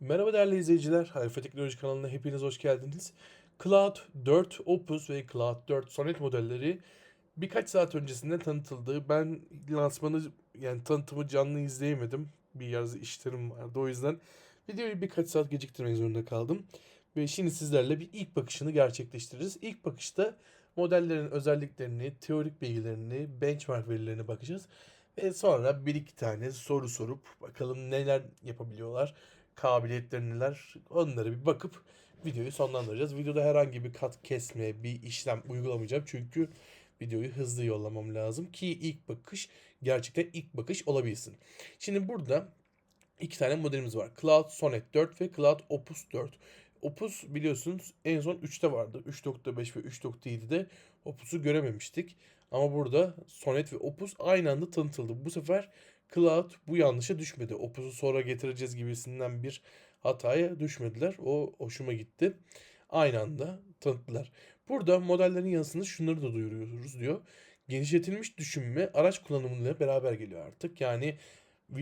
Merhaba değerli izleyiciler. Alfa Teknoloji kanalına hepiniz hoş geldiniz. Cloud 4 Opus ve Cloud 4 Sonnet modelleri birkaç saat öncesinde tanıtıldı. Ben lansmanı yani tanıtımı canlı izleyemedim. Bir yazı işlerim vardı. O yüzden videoyu birkaç saat geciktirmek zorunda kaldım. Ve şimdi sizlerle bir ilk bakışını gerçekleştiririz. İlk bakışta modellerin özelliklerini, teorik bilgilerini, benchmark verilerine bakacağız. Ve sonra bir iki tane soru sorup bakalım neler yapabiliyorlar, kabiliyetleri neler onları bir bakıp videoyu sonlandıracağız. Videoda herhangi bir kat kesme, bir işlem uygulamayacağım çünkü videoyu hızlı yollamam lazım ki ilk bakış gerçekten ilk bakış olabilsin. Şimdi burada iki tane modelimiz var. Cloud Sonnet 4 ve Cloud Opus 4. Opus biliyorsunuz en son 3'te vardı. 3.5 ve 3.7'de Opus'u görememiştik. Ama burada Sonnet ve Opus aynı anda tanıtıldı. Bu sefer Cloud bu yanlışa düşmedi. Opus'u sonra getireceğiz gibisinden bir hataya düşmediler. O hoşuma gitti. Aynı anda tanıttılar. Burada modellerin yanısında şunları da duyuruyoruz diyor. Genişletilmiş düşünme araç kullanımıyla beraber geliyor artık. Yani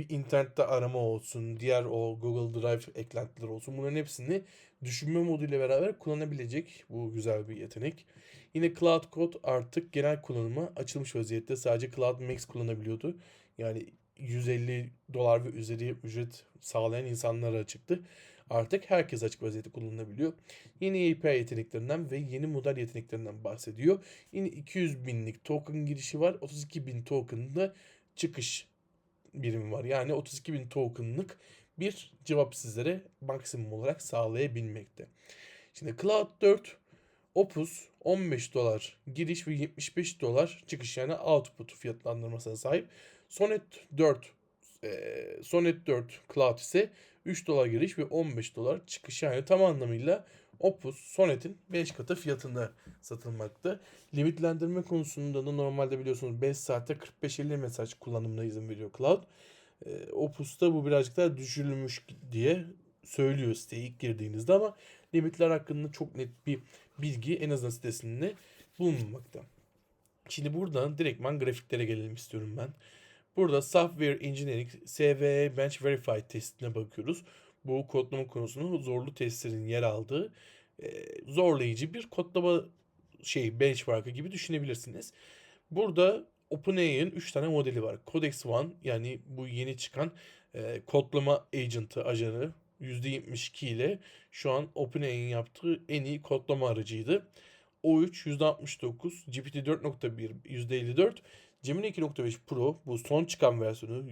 internette arama olsun, diğer o Google Drive eklentileri olsun bunların hepsini düşünme moduyla beraber kullanabilecek bu güzel bir yetenek. Yine Cloud Code artık genel kullanıma açılmış vaziyette. Sadece Cloud Max kullanabiliyordu. Yani 150 dolar ve üzeri ücret sağlayan insanlara çıktı. Artık herkes açık vaziyette kullanılabiliyor. Yeni API yeteneklerinden ve yeni model yeteneklerinden bahsediyor. Yine 200 binlik token girişi var. 32 bin token da çıkış birimi var. Yani 32 bin tokenlık bir cevap sizlere maksimum olarak sağlayabilmekte. Şimdi Cloud 4 Opus 15 dolar giriş ve 75 dolar çıkış yani output fiyatlandırmasına sahip. Sonnet 4 e, Sonnet 4 Cloud ise 3 dolar giriş ve 15 dolar çıkış yani tam anlamıyla Opus Sonnet'in 5 katı fiyatında satılmakta. Limitlendirme konusunda da normalde biliyorsunuz 5 saatte 45-50 mesaj kullanımına izin veriyor Cloud. E, Opus'ta bu birazcık daha düşürülmüş diye söylüyor siteye ilk girdiğinizde ama limitler hakkında çok net bir bilgi en azından sitesinde bulunmamakta. Şimdi buradan direktman grafiklere gelelim istiyorum ben. Burada Software Engineering SVE Bench Verify testine bakıyoruz. Bu kodlama konusunun zorlu testlerin yer aldığı e, zorlayıcı bir kodlama şey benchmark'ı gibi düşünebilirsiniz. Burada OpenAI'nin 3 tane modeli var. Codex One yani bu yeni çıkan e, kodlama agent'ı ajanı %72 ile şu an OpenAI'nin yaptığı en iyi kodlama aracıydı. O3 %69, GPT 4.1 %54, Gemini 2.5 Pro bu son çıkan versiyonu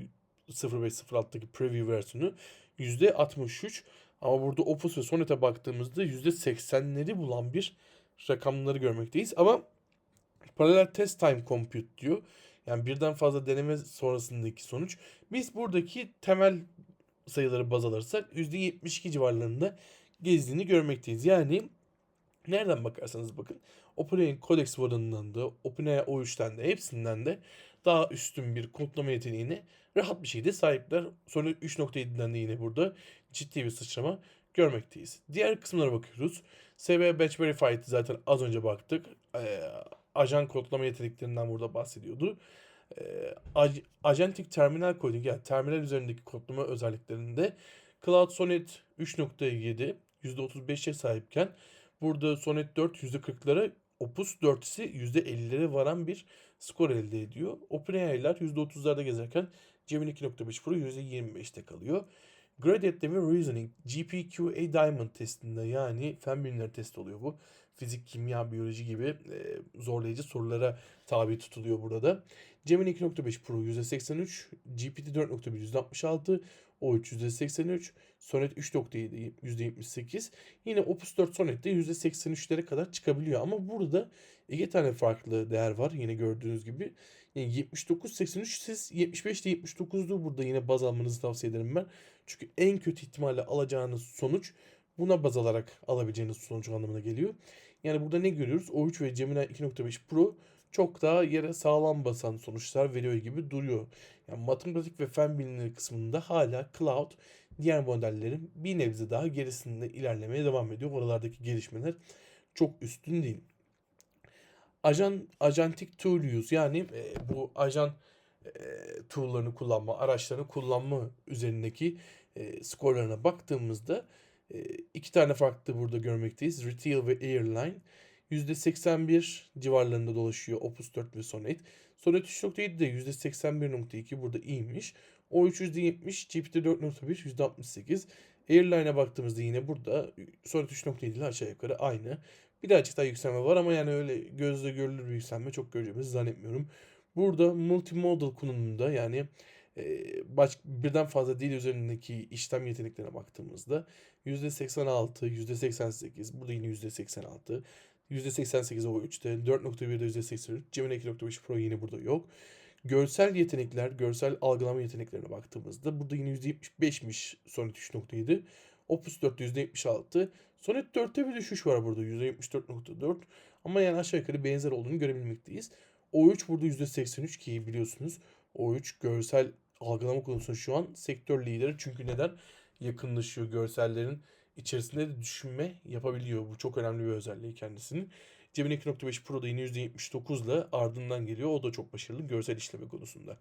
0506'daki preview versiyonu %63 ama burada Opus ve Sonnet'e baktığımızda %80'leri bulan bir rakamları görmekteyiz ama paralel test time compute diyor. Yani birden fazla deneme sonrasındaki sonuç. Biz buradaki temel sayıları baz alırsak %72 civarlarında gezdiğini görmekteyiz. Yani nereden bakarsanız bakın OpenAI'nin Codex One'ından da OpenAI O3'ten de hepsinden de daha üstün bir kodlama yeteneğine rahat bir şekilde sahipler. Sonra 3.7'den de yine burada ciddi bir sıçrama görmekteyiz. Diğer kısımlara bakıyoruz. SV Batch Verified zaten az önce baktık. Ee, ajan kodlama yeteneklerinden burada bahsediyordu. Ee, agentic terminal coding yani terminal üzerindeki kodlama özelliklerinde Cloud Sonnet 3.7 %35'e sahipken burada Sonnet 4 %40'lara Opus 4 ise %50'lere varan bir skor elde ediyor. OpenAI'lar %30'larda gezerken Gemini 2.5 Pro %25'te kalıyor. Gradient ve Reasoning GPQA Diamond testinde yani fen bilimleri testi oluyor bu. Fizik, kimya, biyoloji gibi e, zorlayıcı sorulara tabi tutuluyor burada da. Gemini 2.5 Pro %83, GPT 4.1 %66, O3 %83, Sonnet 3.7 %78. Yine Opus 4 Sonnet'te %83'lere kadar çıkabiliyor. Ama burada iki tane farklı değer var yine gördüğünüz gibi. Yani 79, 83 siz 75 ile 79'du burada yine baz almanızı tavsiye ederim ben. Çünkü en kötü ihtimalle alacağınız sonuç buna baz alarak alabileceğiniz sonuç anlamına geliyor. Yani burada ne görüyoruz? O3 ve Gemini 2.5 Pro çok daha yere sağlam basan sonuçlar veriyor gibi duruyor. Yani matematik ve fen bilimleri kısmında hala Cloud diğer modellerin bir nebze daha gerisinde ilerlemeye devam ediyor. Oralardaki gelişmeler çok üstün değil. Ajan ajantik tool use yani e, bu ajan e, tool'larını kullanma, araçlarını kullanma üzerindeki e, skorlarına baktığımızda e, iki tane farklı burada görmekteyiz. Retail ve Airline %81 civarlarında dolaşıyor Opus 4 ve Sonnet. Sonnet 3.7 de %81.2 burada iyiymiş. O3 %70, GPT 4.1 %68. Airline'a baktığımızda yine burada Sonnet 3.7 ile aşağı yukarı aynı. Birazcık daha yükselme var ama yani öyle gözle görülür bir yükselme çok göreceğimizi zannetmiyorum. Burada multimodal konumunda yani e, baş, birden fazla dil üzerindeki işlem yeteneklerine baktığımızda %86, %88, burada yine %86, %88 o 3'te, 4.1'de %83, Gemini 2.5 Pro yine burada yok. Görsel yetenekler, görsel algılama yeteneklerine baktığımızda burada yine %75'miş Sonnet 3.7. Opus 4'te %76. Sonnet 4'te bir düşüş var burada %74.4. Ama yani aşağı yukarı benzer olduğunu görebilmekteyiz. O3 burada %83 ki biliyorsunuz O3 görsel algılama konusunda şu an sektör lideri. Çünkü neden? Yakınlaşıyor görsellerin içerisinde de düşünme yapabiliyor. Bu çok önemli bir özelliği kendisinin. Gemini 2.5 Pro da yine %79 ile ardından geliyor. O da çok başarılı görsel işleme konusunda.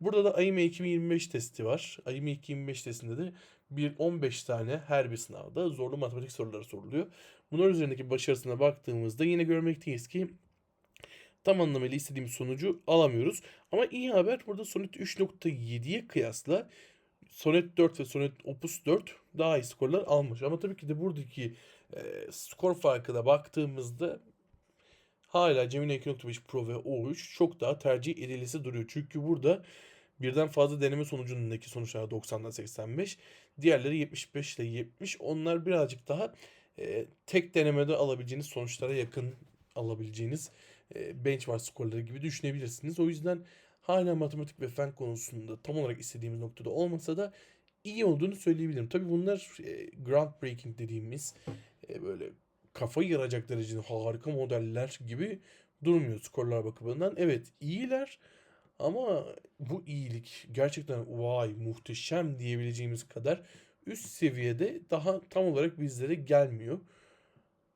Burada da AIME 2025 testi var. AIME 2025 testinde de bir 15 tane her bir sınavda zorlu matematik soruları soruluyor. Bunlar üzerindeki başarısına baktığımızda yine görmekteyiz ki tam anlamıyla istediğimiz sonucu alamıyoruz. Ama iyi haber burada Sonnet 3.7'ye kıyasla Sonnet 4 ve Sonnet Opus 4 daha iyi skorlar almış. Ama tabii ki de buradaki e, skor farkına baktığımızda hala Gemini 2.5 Pro ve O3 çok daha tercih edilisi duruyor. Çünkü burada birden fazla deneme sonucundaki sonuçlar 90'dan 85. Diğerleri 75 ile 70. Onlar birazcık daha e, tek denemede alabileceğiniz sonuçlara yakın alabileceğiniz e, benchmark skorları gibi düşünebilirsiniz. O yüzden hala matematik ve fen konusunda tam olarak istediğimiz noktada olmasa da iyi olduğunu söyleyebilirim. Tabii bunlar e, groundbreaking dediğimiz e, böyle kafayı yaracak derecede harika modeller gibi durmuyor skorlar bakımından. Evet iyiler ama bu iyilik gerçekten vay muhteşem diyebileceğimiz kadar üst seviyede daha tam olarak bizlere gelmiyor.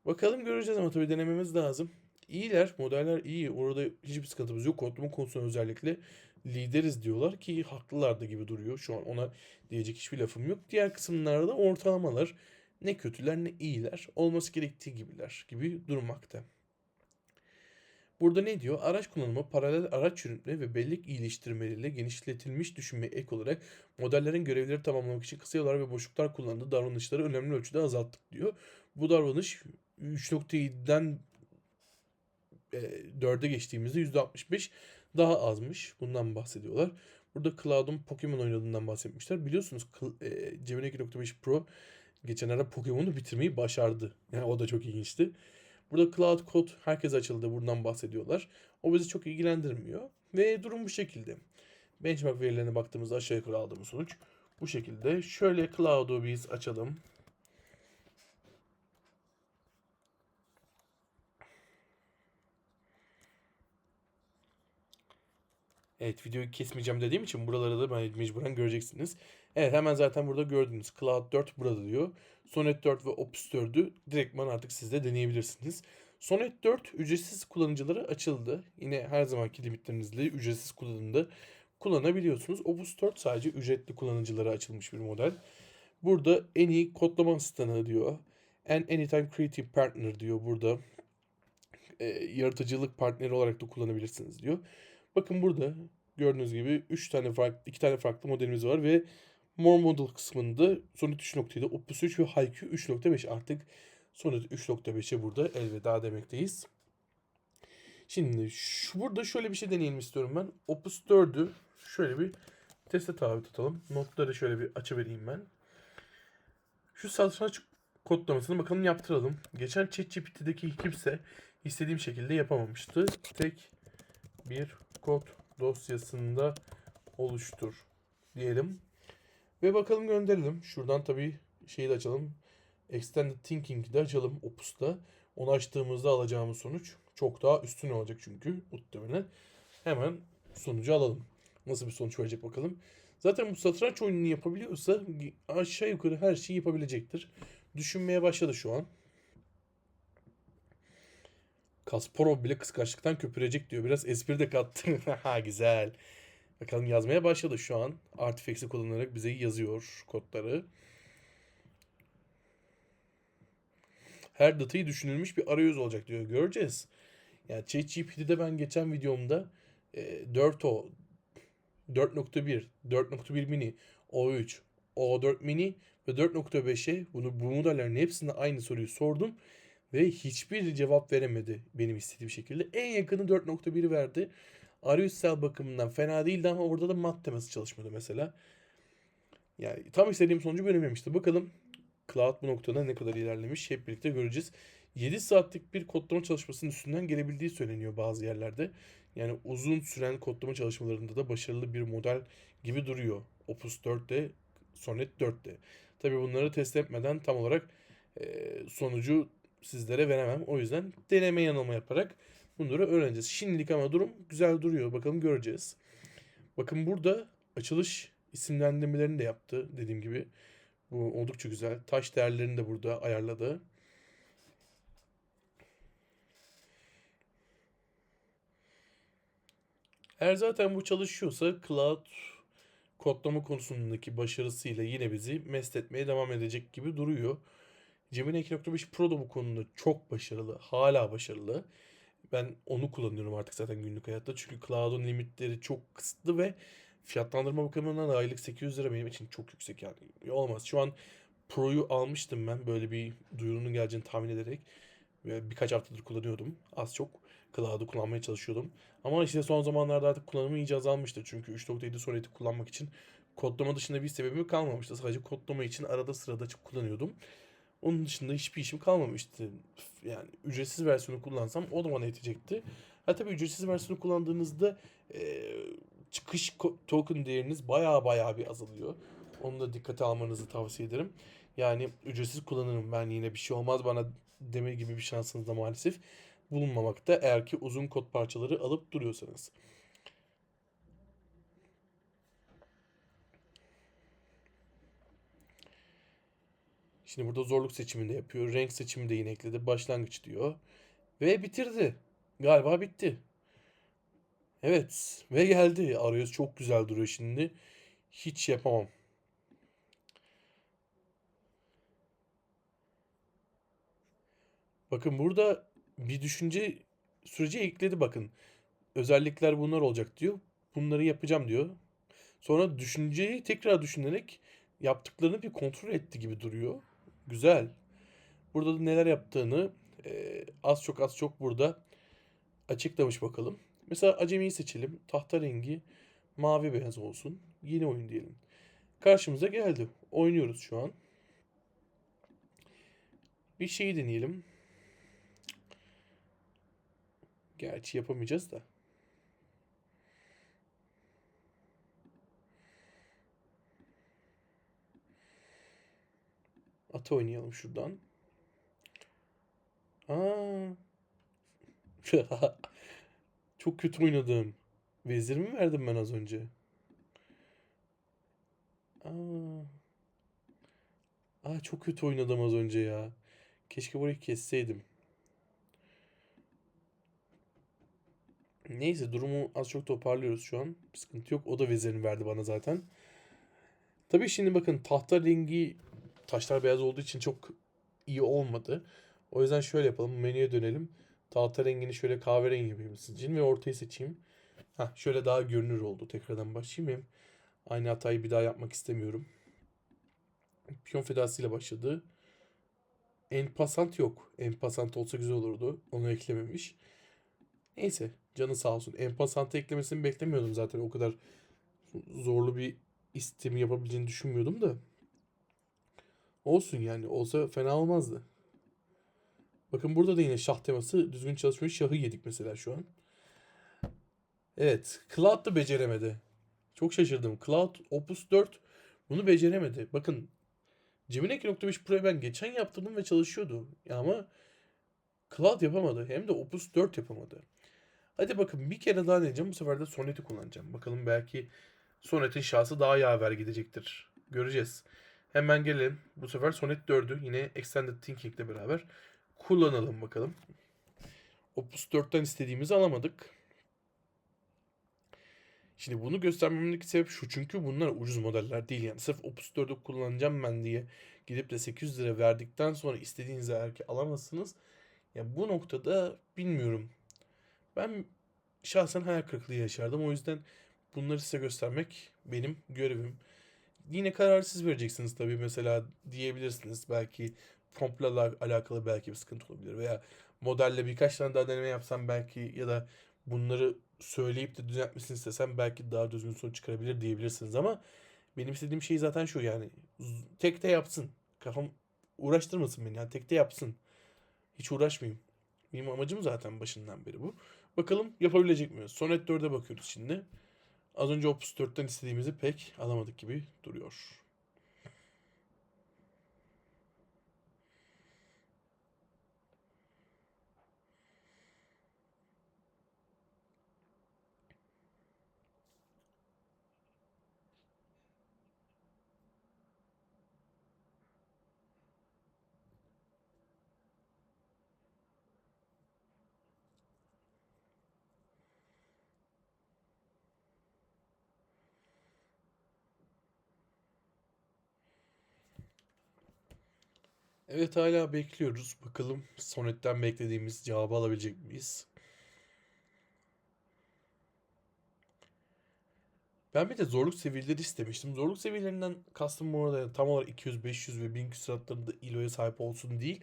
Bakalım göreceğiz ama tabii denememiz lazım. İyiler, modeller iyi. Orada hiçbir sıkıntımız yok. Kodlama konusunda özellikle lideriz diyorlar ki haklılar da gibi duruyor. Şu an ona diyecek hiçbir lafım yok. Diğer kısımlarda ortalamalar ne kötüler ne iyiler. Olması gerektiği gibiler gibi durmakta. Burada ne diyor? Araç kullanımı paralel araç yürütme ve bellek iyileştirmeleriyle genişletilmiş düşünme ek olarak modellerin görevleri tamamlamak için kısa yollar ve boşluklar kullandığı davranışları önemli ölçüde azalttık diyor. Bu davranış 3.7'den e, 4'e geçtiğimizde %65 daha azmış. Bundan bahsediyorlar. Burada Cloud'un Pokemon oynadığından bahsetmişler. Biliyorsunuz e, Gemini 2.5 Pro geçenlerde Pokemon'u bitirmeyi başardı. Yani o da çok ilginçti. Burada Cloud Code herkes açıldı. Buradan bahsediyorlar. O bizi çok ilgilendirmiyor. Ve durum bu şekilde. Benchmark verilerine baktığımızda aşağı yukarı aldığımız sonuç bu şekilde. Şöyle Cloud'u biz açalım. Evet videoyu kesmeyeceğim dediğim için buraları da mecburen göreceksiniz. Evet hemen zaten burada gördünüz. Cloud 4 burada diyor. Sonnet 4 ve Opus 4'ü direktman artık siz de deneyebilirsiniz. Sonnet 4 ücretsiz kullanıcılara açıldı. Yine her zamanki limitlerinizle ücretsiz kullanımda kullanabiliyorsunuz. Opus 4 sadece ücretli kullanıcılara açılmış bir model. Burada en iyi kodlama asistanı diyor. En Anytime Creative Partner diyor burada. E, yaratıcılık partneri olarak da kullanabilirsiniz diyor. Bakın burada gördüğünüz gibi 3 tane farklı 2 tane farklı modelimiz var ve More Model kısmında Sonnet 3.7, Opus 3 ve Haiku 3.5 artık Sonnet 3.5'e burada elveda demekteyiz. Şimdi şu, burada şöyle bir şey deneyelim istiyorum ben. Opus 4'ü şöyle bir teste tabi tutalım. Notları şöyle bir açıvereyim ben. Şu satranç kodlamasını bakalım yaptıralım. Geçen ChatGPT'deki kimse istediğim şekilde yapamamıştı. Tek bir kod dosyasında oluştur diyelim. Ve bakalım gönderelim. Şuradan tabii şeyi de açalım. Extended Thinking'i de açalım Opus'ta. Onu açtığımızda alacağımız sonuç çok daha üstün olacak çünkü muhtemelen. Hemen sonucu alalım. Nasıl bir sonuç verecek bakalım. Zaten bu satranç oyununu yapabiliyorsa aşağı yukarı her şeyi yapabilecektir. Düşünmeye başladı şu an. Kasparov bile kıskançlıktan köpürecek diyor. Biraz espri de kattı. ha güzel. Bakalım yazmaya başladı şu an. Artifacts'i kullanarak bize yazıyor kodları. Her datayı düşünülmüş bir arayüz olacak diyor. Göreceğiz. Yani ChatGPT'de ben geçen videomda e, 4O, 4.1, 4.1 mini, O3, O4 mini ve 4.5'e bunu bu modellerin hepsine aynı soruyu sordum ve hiçbir cevap veremedi benim istediğim şekilde. En yakını 4.1'i verdi. Arayüzsel bakımından fena değildi ama orada da mat teması çalışmadı mesela. Yani tam istediğim sonucu verememişti. Bakalım Cloud bu noktada ne kadar ilerlemiş hep birlikte göreceğiz. 7 saatlik bir kodlama çalışmasının üstünden gelebildiği söyleniyor bazı yerlerde. Yani uzun süren kodlama çalışmalarında da başarılı bir model gibi duruyor. Opus 4'te, Sonnet 4'te. Tabii bunları test etmeden tam olarak sonucu sizlere veremem. O yüzden deneme yanılma yaparak bunları öğreneceğiz. Şimdilik ama durum güzel duruyor. Bakalım göreceğiz. Bakın burada açılış isimlendirmelerini de yaptı dediğim gibi. Bu oldukça güzel. Taş değerlerini de burada ayarladı. Eğer zaten bu çalışıyorsa Cloud kodlama konusundaki başarısıyla yine bizi mest etmeye devam edecek gibi duruyor. Gemini 2.5 Pro da bu konuda çok başarılı. Hala başarılı. Ben onu kullanıyorum artık zaten günlük hayatta. Çünkü Cloud'un limitleri çok kısıtlı ve fiyatlandırma bakımından da aylık 800 lira benim için çok yüksek yani. Olmaz. Şu an Pro'yu almıştım ben böyle bir duyurunun geleceğini tahmin ederek. Birkaç haftadır kullanıyordum. Az çok Cloud'u kullanmaya çalışıyordum. Ama işte son zamanlarda artık kullanımı iyice azalmıştı. Çünkü 3.7 Solid'i kullanmak için kodlama dışında bir sebebim kalmamıştı. Sadece kodlama için arada sırada kullanıyordum. Onun dışında hiçbir işim kalmamıştı. Yani ücretsiz versiyonu kullansam o da bana yetecekti. Ha tabii ücretsiz versiyonu kullandığınızda e, çıkış token değeriniz baya baya bir azalıyor. Onu da dikkate almanızı tavsiye ederim. Yani ücretsiz kullanırım ben yine bir şey olmaz bana deme gibi bir şansınız da maalesef bulunmamakta eğer ki uzun kod parçaları alıp duruyorsanız. Şimdi burada zorluk seçimini yapıyor. Renk seçimini de yine ekledi. Başlangıç diyor. Ve bitirdi. Galiba bitti. Evet. Ve geldi. Arayüz çok güzel duruyor şimdi. Hiç yapamam. Bakın burada bir düşünce süreci ekledi bakın. Özellikler bunlar olacak diyor. Bunları yapacağım diyor. Sonra düşünceyi tekrar düşünerek yaptıklarını bir kontrol etti gibi duruyor. Güzel. Burada da neler yaptığını e, az çok az çok burada açıklamış bakalım. Mesela acemiyi seçelim. Tahta rengi mavi beyaz olsun. Yeni oyun diyelim. Karşımıza geldi. Oynuyoruz şu an. Bir şeyi deneyelim. Gerçi yapamayacağız da. Atı oynayalım şuradan. Aa. Çok kötü oynadım. Vezir mi verdim ben az önce? Aa. Aa çok kötü oynadım az önce ya. Keşke burayı kesseydim. Neyse durumu az çok toparlıyoruz şu an. Sıkıntı yok. O da vezirini verdi bana zaten. Tabii şimdi bakın tahta rengi taşlar beyaz olduğu için çok iyi olmadı. O yüzden şöyle yapalım. Menüye dönelim. Tahta rengini şöyle kahverengi yapayım sizin ve ortayı seçeyim. Heh, şöyle daha görünür oldu. Tekrardan başlayayım. Hem aynı hatayı bir daha yapmak istemiyorum. Piyon fedasıyla başladı. En pasant yok. En pasant olsa güzel olurdu. Onu eklememiş. Neyse canı sağ olsun. En pasantı eklemesini beklemiyordum zaten. O kadar zorlu bir istemi yapabileceğini düşünmüyordum da. Olsun yani. Olsa fena olmazdı. Bakın burada da yine şah teması düzgün çalışmıyor. Şahı yedik mesela şu an. Evet. Cloud da beceremedi. Çok şaşırdım. Cloud Opus 4 bunu beceremedi. Bakın Gemini 2.5 Pro'yu ben geçen yaptırdım ve çalışıyordu. Ya ama Cloud yapamadı. Hem de Opus 4 yapamadı. Hadi bakın bir kere daha deneyeceğim. Bu sefer de Sonnet'i kullanacağım. Bakalım belki Sonnet'in şansı daha yaver gidecektir. Göreceğiz. Hemen gelelim. Bu sefer Sonnet 4'ü yine Extended Thinking ile beraber kullanalım bakalım. Opus 4'ten istediğimizi alamadık. Şimdi bunu göstermemdeki sebep şu çünkü bunlar ucuz modeller değil yani sırf Opus 4'ü kullanacağım ben diye gidip de 800 lira verdikten sonra istediğinizi eğer ki alamazsınız. Ya bu noktada bilmiyorum. Ben şahsen hayal kırıklığı yaşardım. O yüzden bunları size göstermek benim görevim. Yine karar siz vereceksiniz tabii. Mesela diyebilirsiniz belki promptla alakalı belki bir sıkıntı olabilir veya modelle birkaç tane daha deneme yapsam belki ya da bunları söyleyip de düzeltmesini istesem belki daha düzgün sonuç çıkarabilir diyebilirsiniz ama benim istediğim şey zaten şu yani tekte yapsın. Kafam uğraştırmasın beni yani tekte yapsın. Hiç uğraşmayayım. Benim amacım zaten başından beri bu. Bakalım yapabilecek miyiz? Sonnet 4'e bakıyoruz şimdi. Az önce Opus 4'ten istediğimizi pek alamadık gibi duruyor. Evet hala bekliyoruz. Bakalım Sonet'ten beklediğimiz cevabı alabilecek miyiz? Ben bir de zorluk seviyeleri istemiştim. Zorluk seviyelerinden kastım bu arada tam olarak 200, 500 ve 1000 küsuratlarında ILO'ya sahip olsun değil.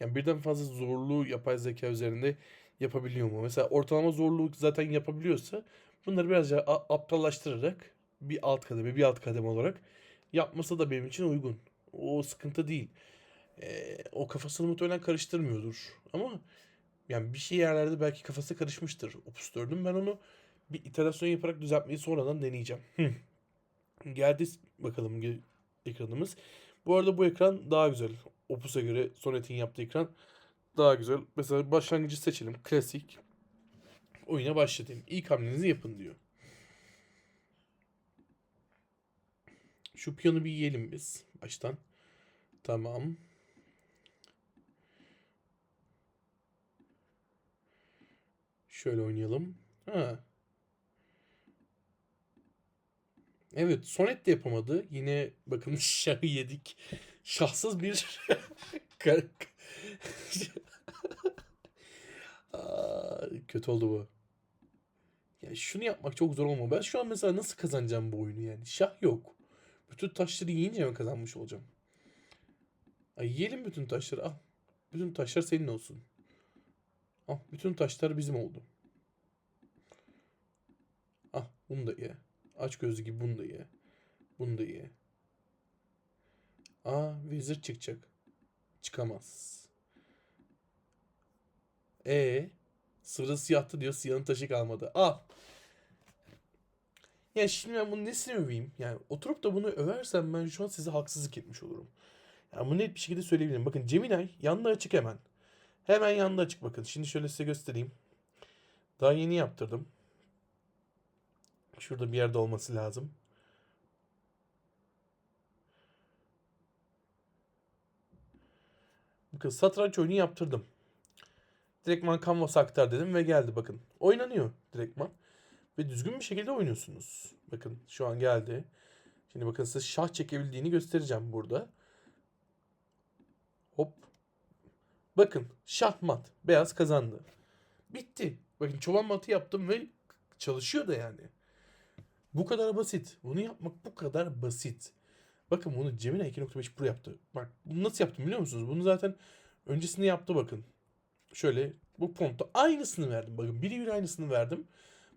Yani birden fazla zorluğu yapay zeka üzerinde yapabiliyor mu? Mesela ortalama zorluğu zaten yapabiliyorsa bunları birazcık a- aptallaştırarak bir alt kademe, bir alt kademe olarak yapması da benim için uygun. O sıkıntı değil. Ee, o kafasını muhtemelen karıştırmıyordur. Ama yani bir şey yerlerde belki kafası karışmıştır. Opus 4'ün ben onu bir iterasyon yaparak düzeltmeyi sonradan deneyeceğim. Geldi bakalım ekranımız. Bu arada bu ekran daha güzel. Opus'a göre Sonet'in yaptığı ekran daha güzel. Mesela başlangıcı seçelim. Klasik. Oyuna başlatayım. İlk hamlenizi yapın diyor. Şu piyonu bir yiyelim biz baştan. Tamam. Şöyle oynayalım. Ha. Evet, Sonet de yapamadı. Yine bakın şahı yedik. Şahsız bir kötü oldu bu. Ya şunu yapmak çok zor olma. Ben şu an mesela nasıl kazanacağım bu oyunu yani? Şah yok. Bütün taşları yiyince mi kazanmış olacağım? Ay yiyelim bütün taşları. Al. Bütün taşlar senin olsun. Al. Bütün taşlar bizim oldu. Bunu da ye. Aç gözlü gibi bunu da ye. Bunu da ye. Aa vezir çıkacak. Çıkamaz. E sırası yattı diyor siyahın taşı kalmadı. Al. Ya şimdi ben bunu nesine öveyim? Yani oturup da bunu översem ben şu an size haksızlık etmiş olurum. Yani bunu net bir şekilde söyleyebilirim. Bakın Gemini yanında açık hemen. Hemen yanında açık bakın. Şimdi şöyle size göstereyim. Daha yeni yaptırdım. Şurada bir yerde olması lazım. Bakın satranç oyunu yaptırdım. Direktman Canvas aktar dedim ve geldi bakın. Oynanıyor direktman. Ve düzgün bir şekilde oynuyorsunuz. Bakın şu an geldi. Şimdi bakın size şah çekebildiğini göstereceğim burada. Hop. Bakın şah mat. Beyaz kazandı. Bitti. Bakın çoban matı yaptım ve çalışıyor da yani. Bu kadar basit. Bunu yapmak bu kadar basit. Bakın bunu Gemini 2.5 Pro yaptı. Bak bunu nasıl yaptım biliyor musunuz? Bunu zaten öncesinde yaptı bakın. Şöyle bu prompta aynısını verdim. Bakın biri bir aynısını verdim.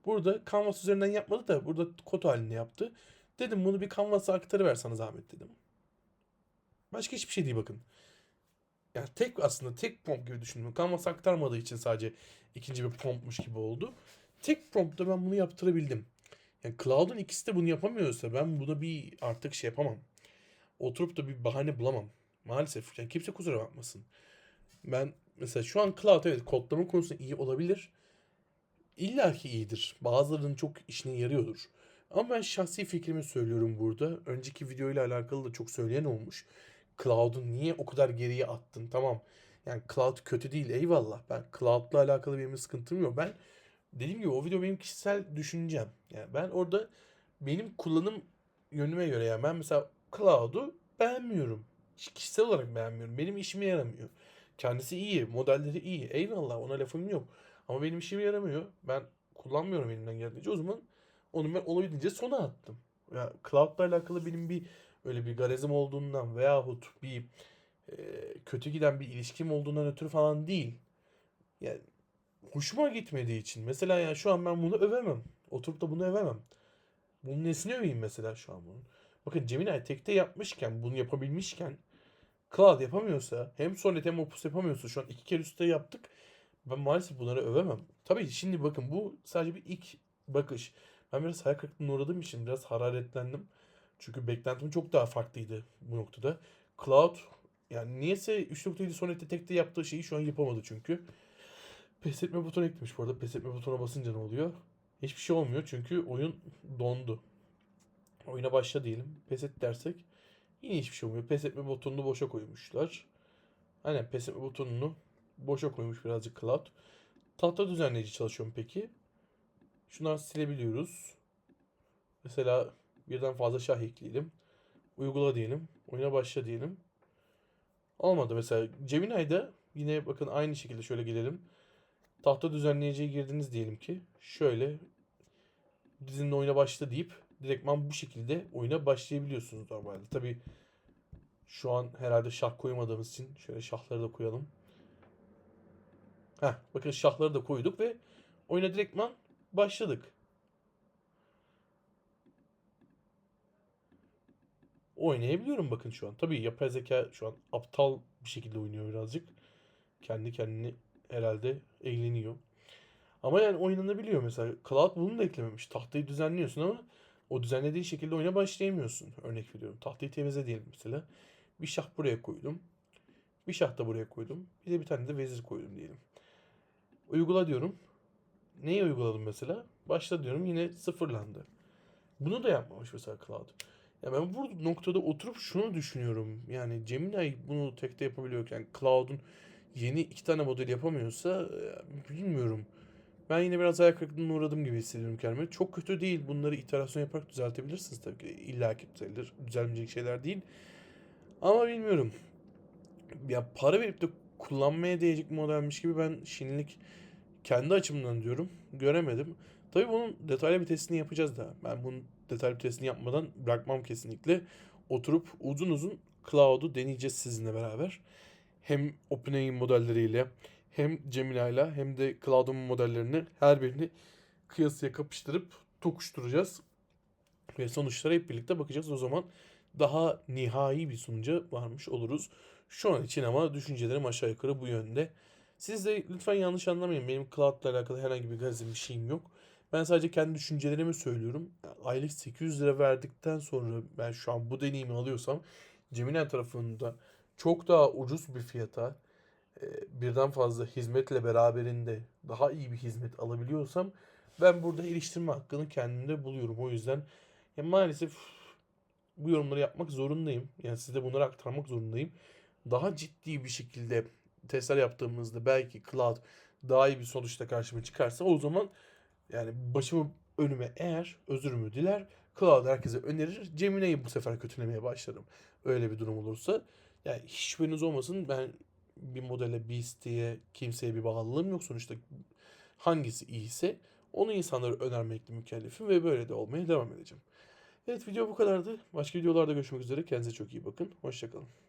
Burada Canvas üzerinden yapmadı da burada kod halinde yaptı. Dedim bunu bir Canvas'a aktarıver sana zahmet dedim. Başka hiçbir şey değil bakın. Yani tek aslında tek prompt gibi düşünün. Canvas aktarmadığı için sadece ikinci bir promptmuş gibi oldu. Tek promptta ben bunu yaptırabildim. Yani Cloud'un ikisi de bunu yapamıyorsa ben buna bir artık şey yapamam. Oturup da bir bahane bulamam. Maalesef. Yani kimse kusura bakmasın. Ben mesela şu an Cloud evet kodlama konusunda iyi olabilir. İlla ki iyidir. Bazılarının çok işine yarıyordur. Ama ben şahsi fikrimi söylüyorum burada. Önceki videoyla alakalı da çok söyleyen olmuş. Cloud'u niye o kadar geriye attın? Tamam. Yani Cloud kötü değil eyvallah. Ben Cloud'la alakalı benim sıkıntım yok. Ben dediğim gibi o video benim kişisel düşüncem. Yani ben orada benim kullanım yönüme göre yani ben mesela Cloud'u beğenmiyorum. Kişisel olarak beğenmiyorum. Benim işime yaramıyor. Kendisi iyi, modelleri iyi. Eyvallah ona lafım yok. Ama benim işime yaramıyor. Ben kullanmıyorum elimden geldiğince. O zaman onu ben olabildiğince sona attım. Ya Cloud'la alakalı benim bir öyle bir garezim olduğundan veyahut bir e, kötü giden bir ilişkim olduğundan ötürü falan değil. Yani hoşuma gitmediği için. Mesela yani şu an ben bunu övemem. Oturup da bunu övemem. Bunun nesini öveyim mesela şu an bunun. Bakın Gemini tekte yapmışken, bunu yapabilmişken Cloud yapamıyorsa hem Sonnet hem Opus yapamıyorsa şu an iki kere üstte yaptık. Ben maalesef bunları övemem. Tabii şimdi bakın bu sadece bir ilk bakış. Ben biraz hayal kırıklığına uğradığım için biraz hararetlendim. Çünkü beklentim çok daha farklıydı bu noktada. Cloud yani niyeyse 3.7 Sonnet'te tekte yaptığı şeyi şu an yapamadı çünkü. Pes etme butonu eklemiş bu arada. Pes etme butona basınca ne oluyor? Hiçbir şey olmuyor çünkü oyun dondu. Oyuna başla diyelim. Pes et dersek yine hiçbir şey olmuyor. Pes etme butonunu boşa koymuşlar. Aynen pes etme butonunu boşa koymuş birazcık Cloud. Tahta düzenleyici çalışıyor mu peki? Şunları silebiliyoruz. Mesela birden fazla şah ekleyelim. Uygula diyelim. Oyuna başla diyelim. Olmadı mesela. Gemini'de yine bakın aynı şekilde şöyle gelelim. Tahta düzenleyiciye girdiniz diyelim ki. Şöyle dizinle oyuna başla deyip direktman bu şekilde oyuna başlayabiliyorsunuz normalde. Tabi şu an herhalde şah koymadığımız için şöyle şahları da koyalım. Heh, bakın şahları da koyduk ve oyuna direktman başladık. Oynayabiliyorum bakın şu an. Tabii yapay zeka şu an aptal bir şekilde oynuyor birazcık. Kendi kendini herhalde eğleniyor. Ama yani oynanabiliyor mesela. Cloud bunu da eklememiş. Tahtayı düzenliyorsun ama o düzenlediği şekilde oyuna başlayamıyorsun. Örnek veriyorum. Tahtayı temizle diyelim mesela. Bir şah buraya koydum. Bir şah da buraya koydum. Bir de bir tane de vezir koydum diyelim. Uygula diyorum. Neyi uyguladım mesela? Başla diyorum yine sıfırlandı. Bunu da yapmamış mesela Cloud. Ya ben bu noktada oturup şunu düşünüyorum. Yani Gemini bunu tekte yapabiliyorken Cloud'un yeni iki tane model yapamıyorsa e, bilmiyorum. Ben yine biraz ayak kırıklığına uğradım gibi hissediyorum kendimi. Çok kötü değil. Bunları iterasyon yaparak düzeltebilirsiniz tabii ki. İlla ki düzelir. Düzelmeyecek şeyler değil. Ama bilmiyorum. Ya para verip de kullanmaya değecek modelmiş gibi ben şimdilik kendi açımdan diyorum. Göremedim. Tabii bunun detaylı bir testini yapacağız da. Ben bunun detaylı bir testini yapmadan bırakmam kesinlikle. Oturup uzun uzun Cloud'u deneyeceğiz sizinle beraber. Hem OpenAI modelleriyle hem Gemini ile hem de Cloud'un modellerini her birini kıyasıya kapıştırıp tokuşturacağız. Ve sonuçlara hep birlikte bakacağız. O zaman daha nihai bir sonuca varmış oluruz. Şu an için ama düşüncelerim aşağı yukarı bu yönde. Siz de lütfen yanlış anlamayın. Benim Cloud'la alakalı herhangi bir gazim bir şeyim yok. Ben sadece kendi düşüncelerimi söylüyorum. Aylık 800 lira verdikten sonra ben şu an bu deneyimi alıyorsam Gemini tarafında çok daha ucuz bir fiyata e, birden fazla hizmetle beraberinde daha iyi bir hizmet alabiliyorsam ben burada eleştirme hakkını kendimde buluyorum. O yüzden ya maalesef bu yorumları yapmak zorundayım. Yani size bunları aktarmak zorundayım. Daha ciddi bir şekilde testler yaptığımızda belki Cloud daha iyi bir sonuçta karşıma çıkarsa o zaman yani başımı önüme eğer özürümü diler Cloud herkese önerir. Gemini'yi bu sefer kötülemeye başlarım. Öyle bir durum olursa. Yani hiç şüpheniz olmasın ben bir modele bir isteğe kimseye bir bağlılığım yok. Sonuçta hangisi iyiyse onu insanlara önermekle mükellefim ve böyle de olmaya devam edeceğim. Evet video bu kadardı. Başka videolarda görüşmek üzere. Kendinize çok iyi bakın. Hoşçakalın.